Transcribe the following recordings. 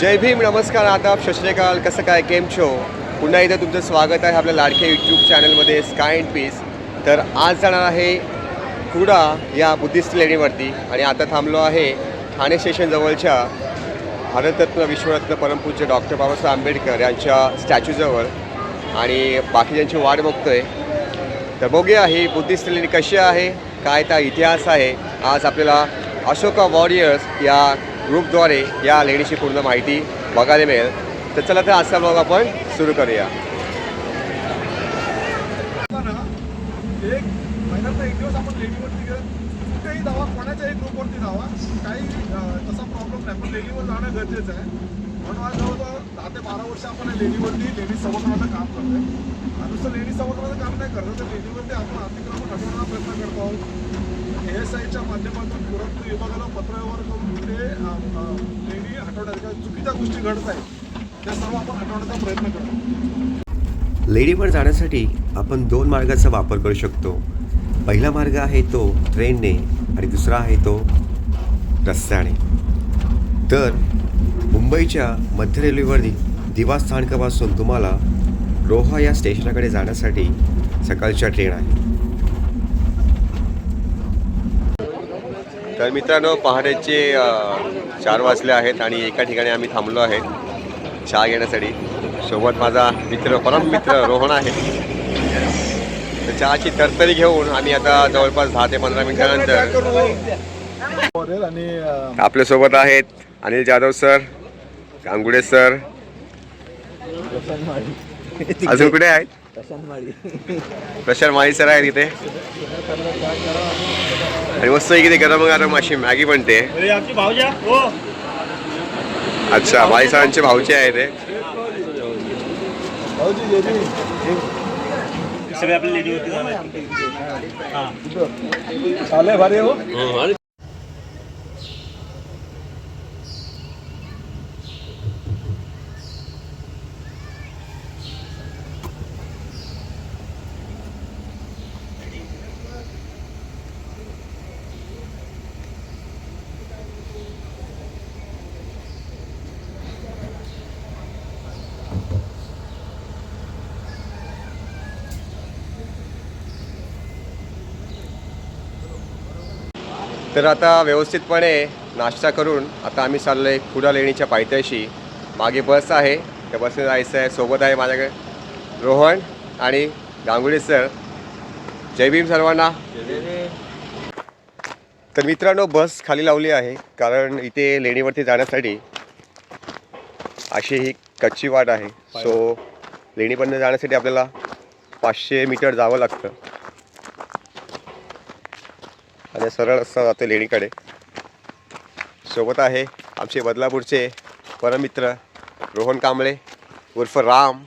जय भीम नमस्कार. आदाब सत कसं काय? केम शो. पुन्हा एकदा तुमचं स्वागत आहे आपल्या लाडक्या यूट्यूब चॅनलमध्ये स्काय अँड पीस तर आज जाणार आहे कुडा या बुद्धिस्ट लेणीवरती. आणि आता थांबलो आहे ठाणे स्टेशनजवळच्या भारतरत्न विश्वरत्न परमपूज्य डॉक्टर बाबासाहेब आंबेडकर यांच्या स्टॅच्यूजवळ आणि बाकीच्यांची वाट बघतोय तर बघूया ही बुद्धिस्ट लेणी कशी आहे काय त्या इतिहास आहे. आज आपल्याला अशोका वॉरियर्स या ग्रुपद्वारे या लेणीची पूर्ण माहिती बघायला मिळेल. तर चला तर आजचा ब्लॉग आपण सुरू करूया. ना एक महिन्याचा एक दिवस आपण लेडीवरती गेलो. कुठेही जावा कोणाच्याही ग्रुपवरती जावा काही तसा प्रॉब्लेम नाही. पण लेडीवर जाणं गरजेचं आहे. म्हणून आज जवळजवळ दहा ते बारा वर्ष आपण लेडीवरती लेडीज संवर्धनाचं काम करतोय. आणि नुसतं लेडीज संवर्धनाचं काम नाही करत तर लेडीवरती आपण अतिक्रमण हटवण्याचा प्रयत्न करतो आहोत. ए एस आयच्या माध्यमातून पुरवठा विभागाला पत्रव्यवहार करून ते लेडी हटवण्याच्या ज्या चुकीच्या गोष्टी घडत आहेत त्या सर्व आपण हटवण्याचा प्रयत्न करतो. लेणीवर जाण्यासाठी आपण दोन मार्गाचा वापर करू शकतो. पहिला मार्ग आहे तो ट्रेनने आणि दुसरा आहे तो रस्त्याने. तर मुंबईच्या मध्य रेल्वेवरती दिवा स्थानकापासून तुम्हाला रोहा या स्टेशनाकडे जाण्यासाठी सकाळच्या ट्रेन आहे तर मित्रांनो पहाटेचे चार वाजले आहेत आणि एका ठिकाणी आम्ही थांबलो आहे चहा घेण्यासाठी. सोबत माझा मित्र परम मित्र रोहन आहे. तर चहाची तरतरी घेऊन आम्ही आता जवळपास दहा ते पंधरा मिनिटानंतर आणि आपल्यासोबत आहेत अनिल जाधव सर गांगुडे सर. अजून कुठे आहेत? प्रशांत माळी सर आहेत इथे. आणि मस्त इथे गरम गरम अशी मॅगी बनते. आमची भाऊजा हो. अच्छा माळी सरांचे भाऊचे आहे ते. भाऊजी जेरी सगळे आपल्या लेडीवरती जाणार. तर आता व्यवस्थितपणे नाश्ता करून आता आम्ही चाललो आहे कुडा लेणीच्या पायथ्याशी. मागे बस आहे. त्या बसने जायचं आहे सोबत आहे माझ्याकडे रोहन आणि गांगुडे सर. जय भीम सर्वांना. तर मित्रांनो बस खाली लावली आहे कारण इथे लेणीवरती जाण्यासाठी अशी ही कच्ची वाट आहे. सो लेणीपर्यंत जाण्यासाठी आपल्याला पाचशे मीटर जावं लागतं. आणि सरळ असं जातो लेणीकडे. सोबत आहे आमचे बदलापूरचे परमित्र रोहन कांबळे उर्फ राम.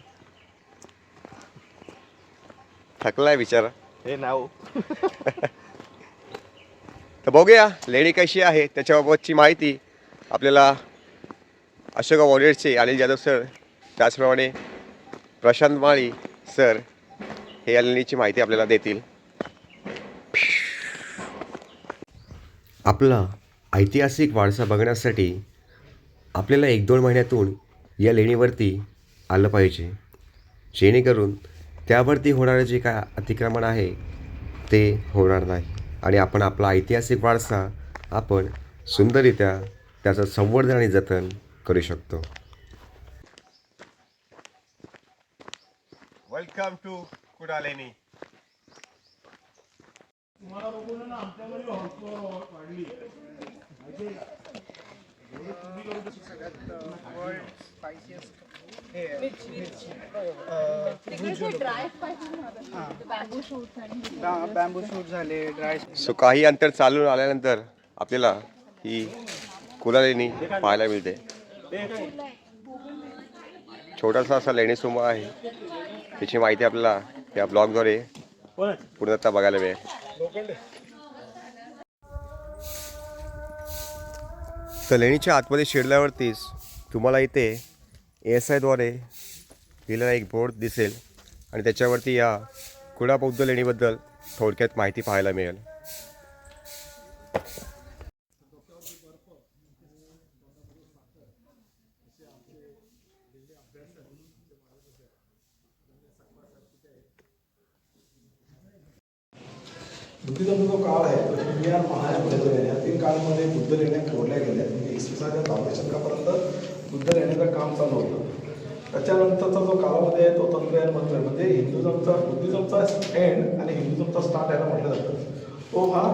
थकलाय बिचारा. हे नाव. तर बघूया लेणी कशी आहे त्याच्याबाबतची माहिती आपल्याला अशोका वॉरियर्सचे अनिल जाधव सर त्याचप्रमाणे प्रशांत माळी सर हे या लेणीची माहिती आपल्याला देतील. आपला ऐतिहासिक वारसा बघण्यासाठी आपल्याला एक दोन महिन्यातून या लेणीवरती आलं पाहिजे. जेणेकरून त्यावरती होणारं जे काय अतिक्रमण आहे ते होणार नाही. आणि आपण आपला ऐतिहासिक वारसा आपण सुंदररित्या त्याचं संवर्धन आणि जतन करू शकतो. वेलकम टू लेणी बॅम्बू शूट झाले ड्राय सो काही अंतर चालून आल्यानंतर आपल्याला ही कुला लेणी पाहायला मिळते. छोटासा असा लेणीसमूह आहे. त्याची माहिती आपल्याला या ब्लॉगद्वारे पूर्णतः बघायला मिळेल. तर लेणीच्या आतमध्ये शिरल्यावरतीच तुम्हाला इथे ए एस आयद्वारे दिलेला एक बोर्ड दिसेल आणि त्याच्यावरती या कुडा बौद्ध लेणीबद्दल थोडक्यात माहिती पाहायला मिळेल. बुद्धिझमचा जो काळ आहे तो इंडिया महायामध्ये या तीन काळामध्ये बुद्ध लेण्या खोडल्या गेल्या. म्हणजे इसवी सनाच्या दहाव्या शतकापर्यंत बुद्ध लेण्याचं काम चालू होतं. त्याच्यानंतरचा जो काळामध्ये आहे तो तंत्रयान मंत्र आहे. म्हणजे हिंदुझमचा बुद्धिझमचा एंड आणि हिंदुझमचा स्टार्ट याला म्हटलं जातं. तो हा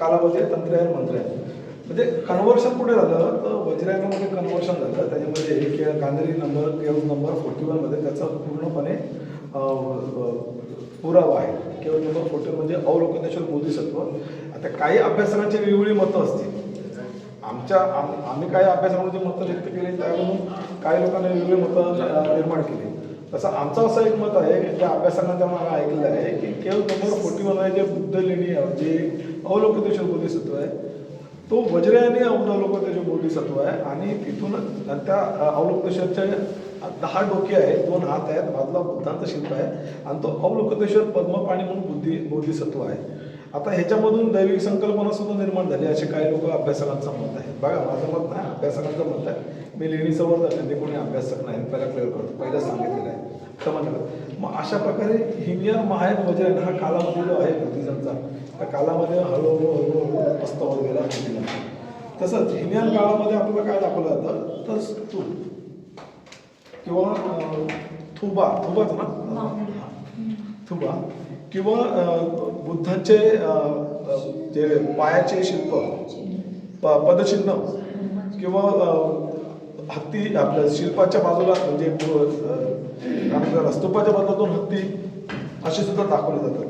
कालावधी आहे मंत्र आहे म्हणजे कन्व्हर्शन कुठे झालं? तर वज्रायनामध्ये कन्व्हर्शन झालं. त्याच्यामध्ये एक गांधरी नंबर केव नंबर फोर्टी वनमध्ये त्याचा पूर्णपणे पुरावा आहे. केवळ नंबर फोटो म्हणजे अवलोकनेश्वर बोधिसत्व आता काही अभ्यासकांची वेगवेगळी मतं असतील. आमच्या आम आम्ही काही अभ्यासामध्ये मतं व्यक्त केली त्यावरून काही लोकांनी वेगवेगळी मतं निर्माण केली. तसं आमचं असं एक मत आहे की त्या अभ्यासकांच्या मला ऐकलं आहे की केवळ तुम्हाला फोर्टी वन जे बुद्ध लेणी आहे, जे अवलोकनेश्वर बोधिसत्व आहे तो वज्रयाने अवलोकनेश्वर बोधिसत्व आहे आणि तिथून त्या अवलोकतेश्वरच्या दहा डोके आहेत दोन हात आहेत बाजूला बुद्धांचं शिल्प आहे आणि तो अवलोकतेश्वर पद्मपाणी म्हणून बुद्धी बोधिसत्व आहे. आता ह्याच्यामधून दैविक संकल्पना सुद्धा निर्माण झाली असे काही लोक अभ्यासकांचं मत आहे. बघा माझं मत नाही अभ्यासकांचं मत आहे. मी लेणीसमोर संवर्धक आहे ते कोणी अभ्यासक नाही पहिला क्लिअर करतो पहिलं सांगितलेलं आहे. समजलं मग अशा प्रकारे हिमियर महायन वजन हा कालामध्ये जो आहे बुद्धिझमचा त्या कालामध्ये हळूहळू हळूहळू अस्त होत गेला. बुद्धिझम तसंच हिनियन काळामध्ये आपल्याला काय दाखवलं जातं? तर किंवा थुबा थुबाच ना थुबा. किंवा बुद्धांचे जे पायाचे शिल्प प पदचिन्ह किंवा हत्ती आपल्या शिल्पाच्या बाजूला म्हणजे स्तूपाच्या बाजूला दोन हत्ती असे सुद्धा दाखवले जातात.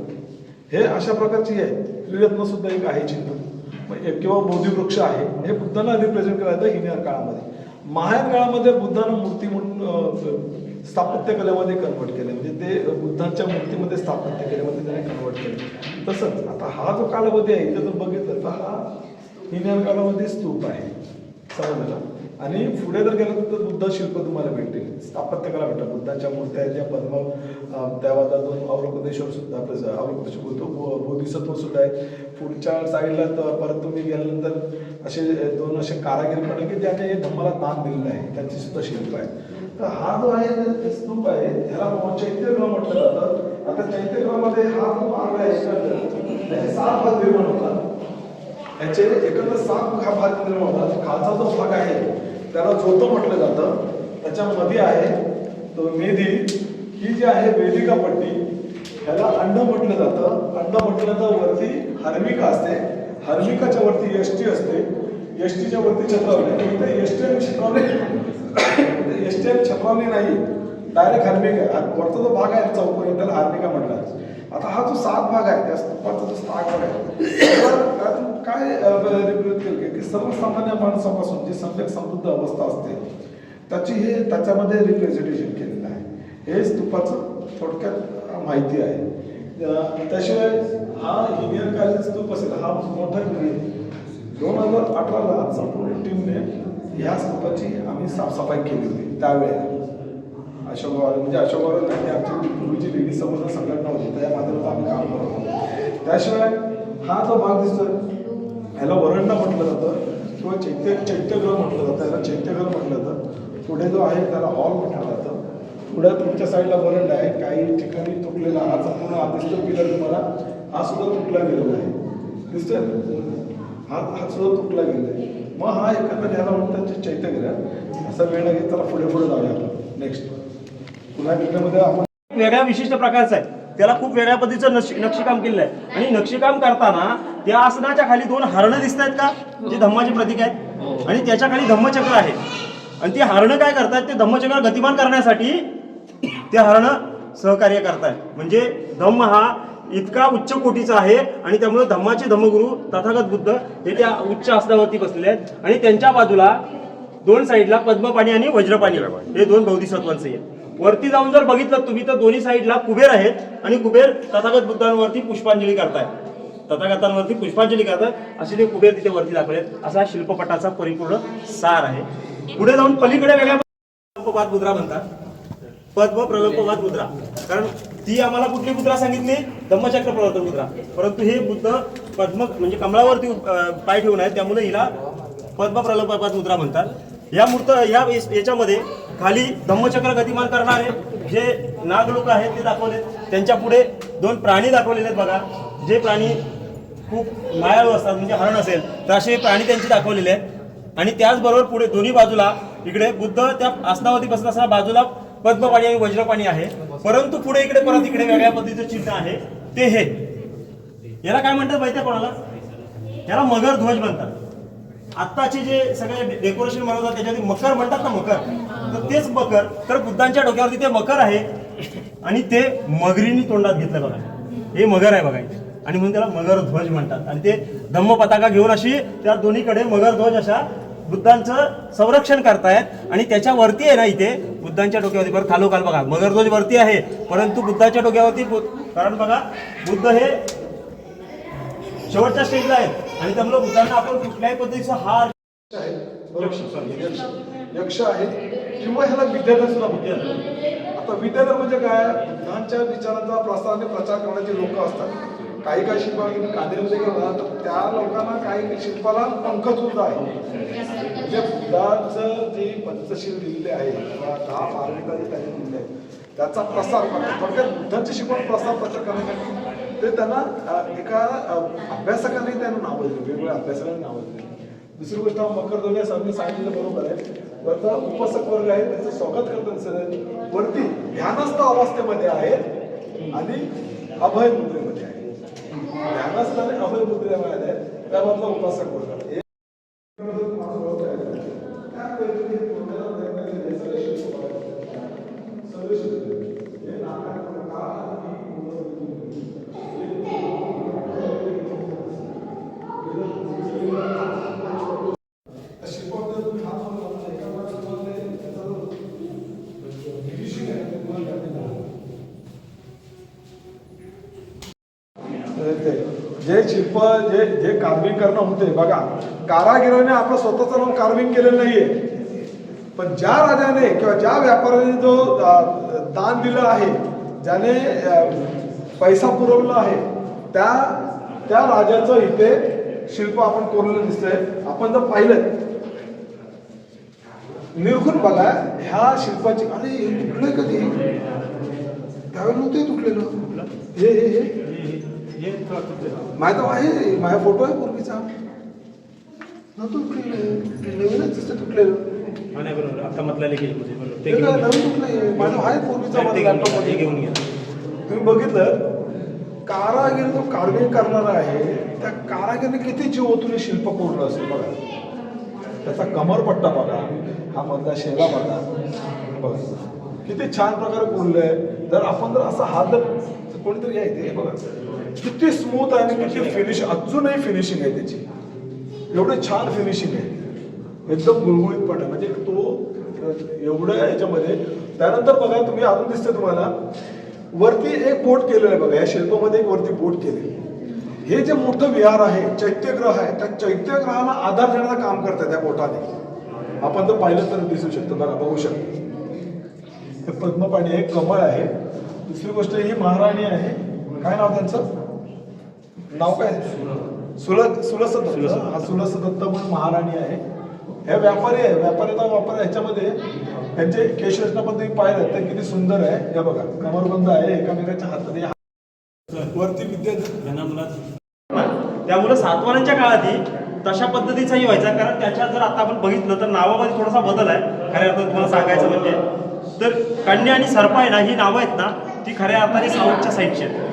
हे अशा प्रकारची आहे त्रिरत्न सुद्धा एक आहे चिन्ह. किंवा बोधिवृक्ष आहे. हे बुद्धांना रिप्रेझेंट केलं जातं हिनियन काळामध्ये. महायान काळामध्ये बुद्धानं मूर्ती म्हणून स्थापत्य कलेमध्ये कन्वर्ट केले. म्हणजे ते बुद्धांच्या मूर्तीमध्ये स्थापत्य केल्यामध्ये त्याने कन्वर्ट केले. तसंच आता हा जो कालावधी आहे इथं जर बघितलं तर हा हिन्यान कालामध्ये स्तूप आहे. समजला? आणि पुढे जर गेलं तर बुद्ध शिल्प तुम्हाला भेटेल स्थापत्यकला भेटतात. बुद्धांच्या मूर्त्या ज्या पद्म त्यावादा दोन अवलोकनेश्वर सुद्धा आपलं अवलोकनेश्वर बोलतो बोधिसत्व सुद्धा आहे पुढच्या साईडला तर परत तुम्ही गेल्यानंतर असे दोन असे कारागीर पडले की ज्याने धम्माला दान दिलेलं आहे. त्यांची सुद्धा शिल्प आहे. तर हा जो आहे ते स्तूप आहे ह्याला चैत्यगृह म्हटलं जातं. आता चैत्यगृहामध्ये हा जो मार्ग आहे त्याचे सात भाग निर्माण होतात. याचे एकंदर सात हा भाग निर्माण होतात. खालचा जो भाग आहे त्याला जोतो म्हटलं जातं. त्याच्यामध्ये आहे तो मेधी. ही जी आहे वेदिका पट्टी ह्याला अंड म्हटलं जातं. अंड म्हटलं तर वरती हर्मिका असते. हर्मिकाच्या वरती यष्टी असते. यष्टीच्या वरती छत्रावली. एस टी आणि एस टी आणि छत्रावणी नाही. डायरेक्ट हर्मिका. वरचा जो भाग आहे चौकोनी त्याला हर्मिका म्हणतात. आता हा जो सात भाग आहे त्या स्तूपाचा जो सात भाग आहे त्यातून काय केलं की सर्वसामान्य माणसापासून जी सम्यक समृद्ध अवस्था असते त्याची हे त्याच्यामध्ये रिप्रेझेंटेशन केलेलं आहे. हे स्तूपाचं थोडक्यात माहिती आहे. त्याशिवाय हा हिनियर कालीन स्तूप असेल हा मोठा आहे दोन हजार अठराला संपूर्ण टीमने ह्या स्तूपाची आम्ही साफसफाई केली होती त्यावेळेला अशोक म्हणजे अशोक बाबा आणि आमची पूर्वीची लेडी समोर संघटना होती त्या माध्यमातून आम्ही काम करत होतो. त्याशिवाय हा जो भाग दिसतोय ह्याला वरंडा म्हटलं जातं किंवा चैत्य चैत्यगृह म्हटलं जातं याला चैत्यग्रह म्हटलं जातं. पुढे जो आहे त्याला हॉल म्हटलं जातं. पुढे तुमच्या साईडला वरंडा आहे. काही ठिकाणी तुटलेला हा संपूर्ण हा दिसतो पिलर तुम्हाला. हा सुद्धा तुटला गेलेला आहे. दिसतोय? हा हा सुद्धा तुटला गेलेला आहे. मग हा एकंदर ह्याला म्हणतात चैत्यगृह असा वेळ लागेल त्याला पुढे पुढे जाऊया नेक्स्ट पुन्हा डिटेलमध्ये आपण वेगळ्या विशिष्ट प्रकारचा आहे. त्याला खूप वेगळ्या पद्धतीचं नक्षी नक्षीकाम केलेलं आहे. आणि नक्षीकाम करताना त्या आसनाच्या खाली दोन हरणं दिसत आहेत का? जे धम्माचे प्रतीक आहेत. आणि त्याच्याखाली धम्मचक्र आहे. आणि ती हरणं काय करतात? ते धम्मचक्र गतिमान करण्यासाठी ते हरणं सहकार्य करताय. म्हणजे धम्म हा इतका उच्च कोटीचा आहे आणि त्यामुळे धम्माचे धम्मगुरू तथागत बुद्ध हे त्या उच्च आसनावरती बसलेले आहेत. आणि त्यांच्या बाजूला दोन साईडला पद्मपाणी आणि वज्रपाणी. हे दोन बौद्धिसत्वांचे आहेत. वरती जाऊन जर बघितलं तुम्ही तर दोन्ही साईडला कुबेर आहेत आणि कुबेर तथागत बुद्धांवरती पुष्पांजली करतायत तथागतांवरती पुष्पांजली करतात असे ते कुबेर तिथे वरती दाखवलेत असा शिल्पपटाचा परिपूर्ण सार आहे. पुढे जाऊन पलीकडे वेगळ्या प्रकल्पवाद मुद्रा म्हणतात. पद्म प्रकल्पवाद मुद्रा. कारण ती आम्हाला कुठली मुद्रा सांगितली? धम्मचक्र प्रवर्तन मुद्रा. परंतु हे बुद्ध पद्म म्हणजे कमळावरती पाय ठेवून आहेत त्यामुळे हिला पद्म प्रकल्पवाद मुद्रा म्हणतात. या मूर्त या याच्यामध्ये खाली धम्मचक्र गतिमान करणारे जे नाग लोक आहेत ते दाखवले त्यांच्या पुढे दोन प्राणी दाखवलेले आहेत बघा. जे प्राणी खूप मायाळू असतात म्हणजे हरण असेल तर असे प्राणी त्यांचे दाखवलेले आहेत. आणि त्याचबरोबर पुढे दोन्ही बाजूला इकडे बुद्ध त्या आसनावरती बसत असताना बाजूला पद्मपाणी आणि वज्रपाणी आहे. परंतु पुढे इकडे परत इकडे वेगळ्या पद्धतीचं चिन्ह आहे. ते हे. याला काय म्हणतात माहिती आहे कोणाला? याला मगर ध्वज म्हणतात. आत्ताचे जे सगळे डेकोरेशन बनवतात त्याच्यामध्ये मकर म्हणतात ना मकर. तर तेच मकर. तर बुद्धांच्या डोक्यावरती ते मकर आहे. आणि ते मगरीनी तोंडात घेतलं बघा. हे मगर आहे बघा आणि म्हणून त्याला मगर ध्वज म्हणतात. आणि ते धम्म पताका घेऊन अशी त्या दोन्हीकडे मगर ध्वज अशा बुद्धांचं संरक्षण करतायत आणि त्याच्यावरती आहे ना इथे बुद्धांच्या डोक्यावरती. बरं खालोखाल बघा. मगरध्वज वरती आहे परंतु बुद्धाच्या डोक्यावरती कारण बघा बुद्ध हे शेवटच्या स्टेजला आहेत. आणि त्यामुळे बुद्धांना आपण कुठल्याही पद्धतीचा हार यक्ष. यक्ष आहे. किंवा ह्याला विद्याधर सुद्धा म्हणतात. आता विद्याधर म्हणजे काय? बुद्धांच्या विचारांचा प्रसार आणि प्रचार करण्याचे लोक असतात. काही काही शिल्पाला तुम्ही गेला तर त्या लोकांना काही शिल्पाला पंख सुद्धा आहे म्हणजे बुद्धाचं जे पंचशील दिलेले आहे किंवा दहा मार्गिका जे त्यांनी दिलेले आहेत त्याचा प्रसार फक्त थोडक्यात बुद्धांची शिकवण प्रसार प्रचार करण्यासाठी ते त्यांना एका अभ्यासकाने त्यांना नावं दिली वेगवेगळ्या अभ्यासकाने नावं दिली. दुसरी गोष्ट मकर दोन्ही सर्व सांगितलं बरोबर आहे. वरचा उपासक वर्ग आहे त्याचं स्वागत करतात सर वरती ध्यानस्थ अवस्थेमध्ये आहेत आणि अभय मुद्रेमध्ये आहे ध्यानस्थ आणि अभय मुद्रेमध्ये आहे त्यामधला उपासक ते. जे शिल्प जे जे कार्विंग करणं होते बघा. कारागिराने आपलं स्वतःचं नाव कार्विंग केलेलं नाहीये. पण ज्या राजाने किंवा ज्या व्यापाऱ्याने जो दान दिलं आहे ज्याने पैसा पुरवला आहे त्या त्या राजाचं इथे शिल्प आपण कोरलेलं दिसतंय. आपण जर पाहिलं निरखून बघा ह्या शिल्पाची अरे हे तुटलंय कधी त्यावेळेला नव्हते तुटलेलं. हे हे हे. माझा आहे माझा फोटो आहे पूर्वीचा. नव्हतं तुटलेलं नवीनच दिसतं तुटलेलं बरोबर. आता ते ते नवीन माझं आहे पूर्वीचा माझा लॅपटॉपमध्ये घेऊन तुम्ही बघितलं कारागीर जो कार्विंग करणारा आहे त्या कारागीरने किती जीव ओतून शिल्प कोरलं असेल बघा. त्याचा कमरपट्टा बघा हा मधला शेला बघा. बघा. किती छान प्रकारे कोरलंय. जर आपण जर असा हात कोणीतरी आहे ते बघा. किती स्मूथ आहे आणि किती फिनिश अजूनही फिनिशिंग आहे त्याची. एवढे छान फिनिशिंग आहे. एकदम गुळगुळीत पण म्हणजे तो एवढं याच्यामध्ये त्यानंतर बघा तुम्ही अजून दिसतंय तुम्हाला वरती एक बोट केलेलं आहे बघा या शिल्पामध्ये एक वरती बोट केलेली हे जे मोठं विहार आहे चैत्यग्रह आहे त्या चैत्यग्रहाला आधार देण्याचं काम करतात त्या बोटाने. आपण जर पाहिलं तर दिसू शकतं बघा बघू शकतो. हे पद्मपाणी आहे कमळ आहे. दुसरी गोष्ट ही महाराणी आहे. काय नाव त्यांचं? नाव काय? सुल सुलस दत्त हा सुलस दत्त म्हणून महाराणी आहे. हे व्यापारी आहे. व्यापाऱ्याचा वापर ह्याच्यामध्ये त्यांचे केशरचना पण तुम्ही पाहिलं तर किती सुंदर आहे. हे बघा. कमरबंद आहे. एकामेकाच्या हातात हे वरती विद्या त्यामुळे सातवारांच्या काळातही तशा पद्धतीचाही व्हायचा. कारण त्याच्यात जर आता आपण बघितलं तर नावामध्ये थोडासा बदल आहे. खऱ्या अर्थात तुम्हाला सांगायचं म्हणजे. तर कन्या आणि सर्प आहे ना ही नावं आहेत ना ती खऱ्या अर्थाने साऊथच्या साईडची आहेत.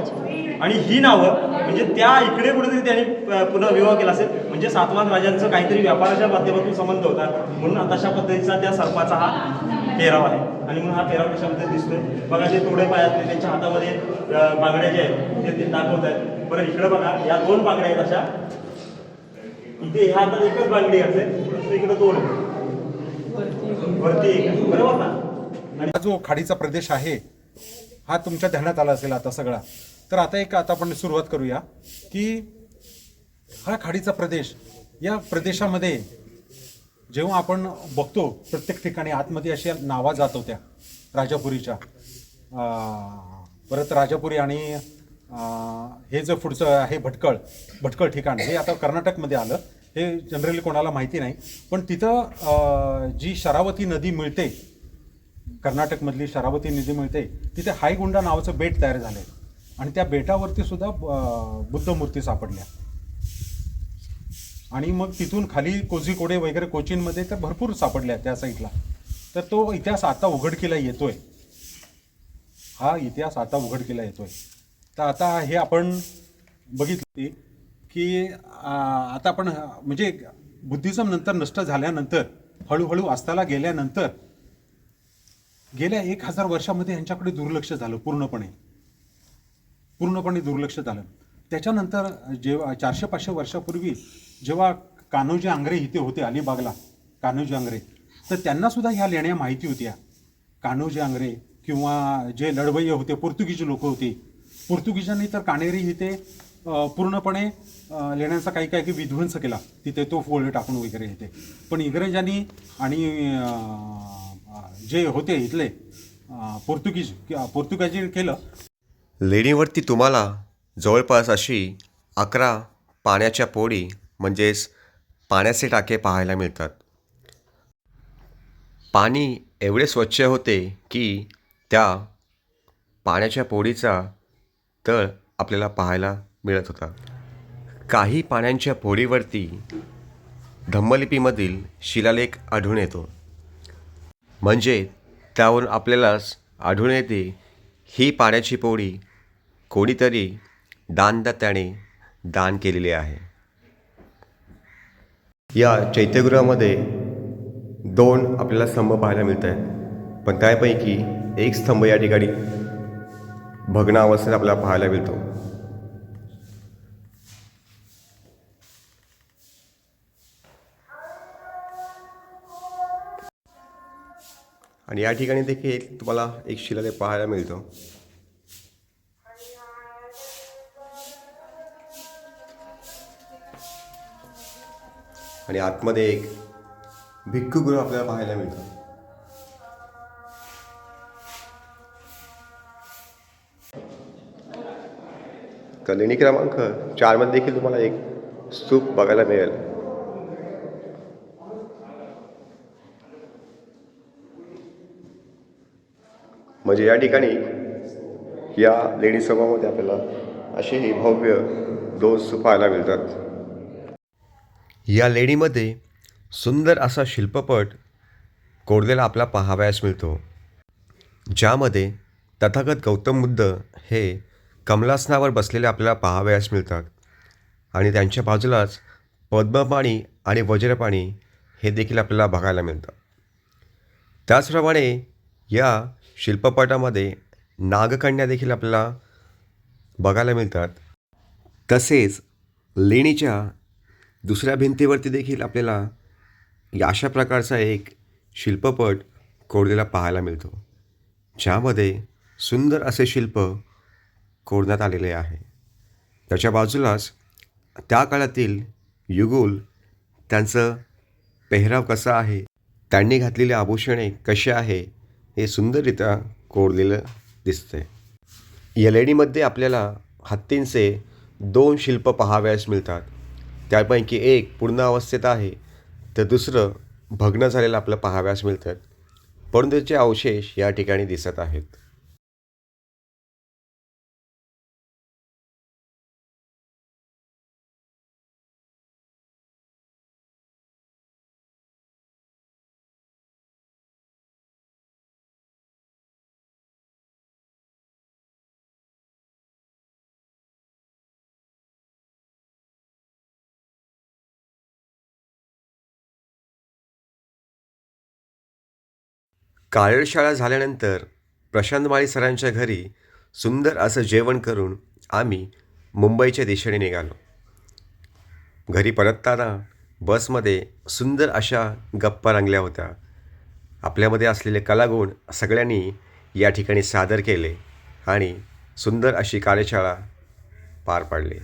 आणि ही नावं म्हणजे त्या इकडे कुठेतरी त्यांनी पुनर्विवाह पुन्हा विवाह केला असेल. म्हणजे सातवान राजांचं काहीतरी व्यापाराच्या माध्यमातून संबंध होता. म्हणून तशा पद्धतीचा त्या सर्पाचा हा पेराव आहे. आणि म्हणून हा पेराव कशामध्ये दिसतोय? बघा जे तोडे पायातले त्यांच्या हातामध्ये बांगड्या जे आहेत ते ते दाखवत आहेत. बरं इकडे बघा या दोन बांगड्या आहेत अशा. इथे ह्या हातात एकच बांगडी घातले इकडे दोन वरती बरोबर ना? आणि हा जो खाडीचा प्रदेश आहे हा तुमच्या ध्यानात आला असेल आता सगळा. तर आता एक आता आपण सुरुवात करूया की हा खाडीचा प्रदेश या प्रदेशामध्ये जेव्हा आपण बघतो प्रत्येक ठिकाणी आतमध्ये अशा नावा जात होत्या राजापुरीच्या. परत राजापुरी आणि हे जे पुढचं आहे भटकळ भटकळ ठिकाण हे आता कर्नाटकमध्ये आलं. हे जनरली कोणाला माहिती नाही पण तिथं जी शरावती नदी मिळते कर्नाटकमधली शरावती नदी मिळते तिथे हायगुंडा नावाचं बेट तयार झालं आहे आणि त्या बेटावरती सुद्धा बुद्ध मूर्ती सापडल्या. आणि मग तिथून खाली कोझिकोडे वगैरे कोचीनमध्ये तर भरपूर सापडल्या त्या साईडला. तर तो इतिहास आता उघडकीला येतोय. हा इतिहास आता उघडकीला येतोय. तर आता हे आपण बघितले की आता आपण म्हणजे बुद्धिझम नंतर नष्ट झाल्यानंतर हळूहळू अस्ताला गेल्यानंतर गेल्या एक हजार वर्षामध्ये यांच्याकडे दुर्लक्ष झालं पूर्णपणे. पूर्णपणे दुर्लक्ष झालं. त्याच्यानंतर जेव्हा चारशे पाचशे वर्षापूर्वी जेव्हा कान्होजी आंग्रे इथे होते अलिबागला कान्होजी आंग्रे तर त्यांनासुद्धा ह्या लेण्या माहिती होत्या. कान्होजी आंग्रे किंवा जे लढवय्ये होते पोर्तुगीज लोक होते. पोर्तुगीजांनी तर कानेरी इथे पूर्णपणे लेण्यांचा काही काही विध्वंस केला. तिथे तो फोळ टाकून वगैरे येते पण इंग्रजांनी आणि जे होते इथले पोर्तुगीज पोर्तुगाजी केलं लेणीवरती तुम्हाला जवळपास अशी अकरा पाण्याच्या पोळी म्हणजेच पाण्याचे टाके पाहायला मिळतात. पाणी एवढे स्वच्छ होते की त्या पाण्याच्या पोळीचा तळ आपल्याला पाहायला मिळत होता. काही पाण्यांच्या पोळीवरती धम्मलिपीमधील शिलालेख आढळून येतो. म्हणजे त्यावरून आपल्यालाच आढळून येते ही पाण्याची पोळी कोणीतरी दानदात्याने दान केलेली आहे. या चैत्यगृहामध्ये दोन आपल्याला स्तंभ पाहायला मिळत आहेत पण त्यापैकी एक स्तंभ या ठिकाणी भग्नावस्थेत आपल्याला पाहायला मिळतो. आणि या ठिकाणी देखील तुम्हाला एक शिलालेख पाहायला मिळतो. आणि आतमध्ये एक भिक्खुगृह आपल्याला पाहायला मिळतं. तर लेणी क्रमांक चारमध्ये देखील तुम्हाला एक स्तूप बघायला मिळेल. म्हणजे या ठिकाणी या लेणी सभामध्ये आपल्याला असेही भव्य दोष पाहायला मिळतात. या लेणीमध्ये सुंदर असा शिल्पपट कोरलेला आपला पाहावयास मिळतो. ज्यामध्ये तथागत गौतम बुद्ध हे कमलासनावर बसलेले आपल्याला पाहावयास मिळतात आणि त्यांच्या बाजूलाच पद्मपाणी आणि वज्रपाणी हे देखील आपल्याला बघायला मिळतं. त्याचप्रमाणे या शिल्पपटामध्ये नागकन्या देखील आपल्याला बघायला मिळतात. तसेच लेणीच्या दुसऱ्या भिंतीवरती देखील आपल्याला अशा प्रकारचा एक शिल्पपट कोरलेला पाहायला मिळतो ज्यामध्ये सुंदर असे शिल्प कोरण्यात आलेले आहे. त्याच्या बाजूलाच त्या काळातील युगुल त्यांचं पेहराव कसा आहे त्यांनी घातलेली आभूषणे कशी आहे हे सुंदररित्या कोरलेलं दिसतंय. या लेणीमध्ये आपल्याला हत्तींचे दोन शिल्प पहावयास मिळतात. त्यापैकी एक पूर्ण अवस्थेत आहे तर दुसरं भग्न झालेलं आपलं पहावयास मिळतं. परंतु त्याचे अवशेष या ठिकाणी दिसत आहेत. कार्यशाळा झाल्यानंतर प्रशांत माळी सरांच्या घरी सुंदर असं जेवण करून आम्ही मुंबईच्या दिशेने निघालो. घरी परतताना बसमध्ये सुंदर अशा गप्पा रंगल्या होत्या. आपल्यामध्ये असलेले कलागुण सगळ्यांनी या ठिकाणी सादर केले आणि सुंदर अशी कार्यशाळा पार पाडली.